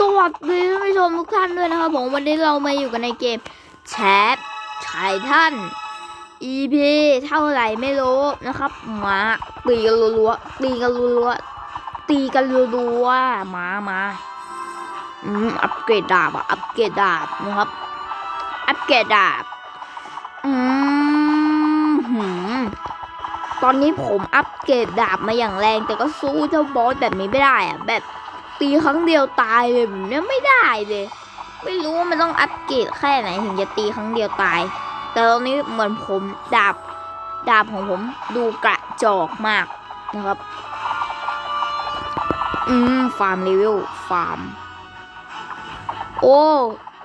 สวัสดีท่านผู้ชมทุกท่านด้วยนะครับผมวันนี้เรามาอยู่กันในเกมแชทชายท่าน EP เท่าไหร่ไม่รู้นะครับมาตีกันรัวๆตีกันรัวๆตีกันรัวๆมามาอืมอัปเกรดดาบอะอัปเกรดดาบนะครับอัปเกรดดาบอืมหืมตอนนี้ผมอัปเกรดดาบมาอย่างแรง แต่ก็สู้เจ้าบอสแบบนี้ไม่ได้อะแบบ ตีครั้งเดียวตายเลยแบบนี้ไม่ได้เลย ไม่รู้ว่ามันต้องอัปเกรดแค่ไหนถึงจะตีครั้งเดียวตาย แต่ตอนนี้เหมือนผมดาบดาบของผมดูกระจอกมากนะครับ อืมฟาร์มเลเวลฟาร์ม โอ้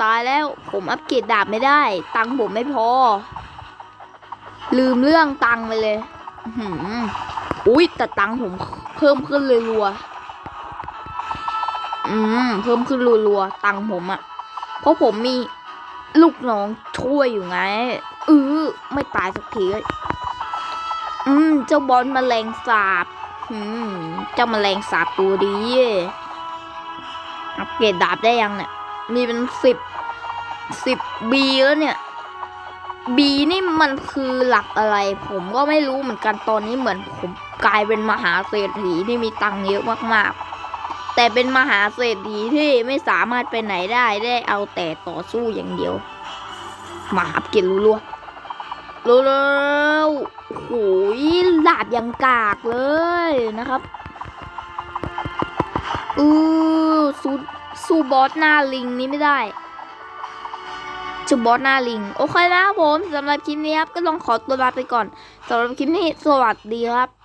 ตายแล้วผมอัปเกรดดาบไม่ได้ ตังค์ผมไม่พอ ลืมเรื่องตังค์ไปเลย อื้อหืออุ้ยแต่ตังค์ผมเพิ่มขึ้นเลยรัว อืมเพิ่มขึ้นรัวๆตังค์ผมอะเพราะผมมีลูกน้องช่วยอยู่ไงเออไม่ตายสักทีเลยอืมเจ้าบอลแมลงสาบ อืมเจ้าแมลงสาบตัวดีอัปเกรดดาบได้ยังเนี่ย มีเป็นสิบสิบบีแล้วเนี่ยบีนี่มันคือหลักอะไร ผมก็ไม่รู้เหมือนกันตอนนี้เหมือนผมกลายเป็นมหาเศรษฐีที่มีตังค์เยอะมากๆ แต่เป็นมหาเศรษฐีที่ไม่สามารถไปไหนได้ได้เอาแต่ต่อสู้อย่างเดียว มาอัปเกรดรัวๆเร็วๆโอ้โหดาบยังกากเลยนะครับอือสู้สู้บอสหน้าลิงนี้ไม่ได้จูบอสหน้าลิง โอเคนะผมสำหรับคลิปนี้ครับ ก็ต้องขอตัวลาไปก่อนสำหรับคลิปนี้สวัสดีครับ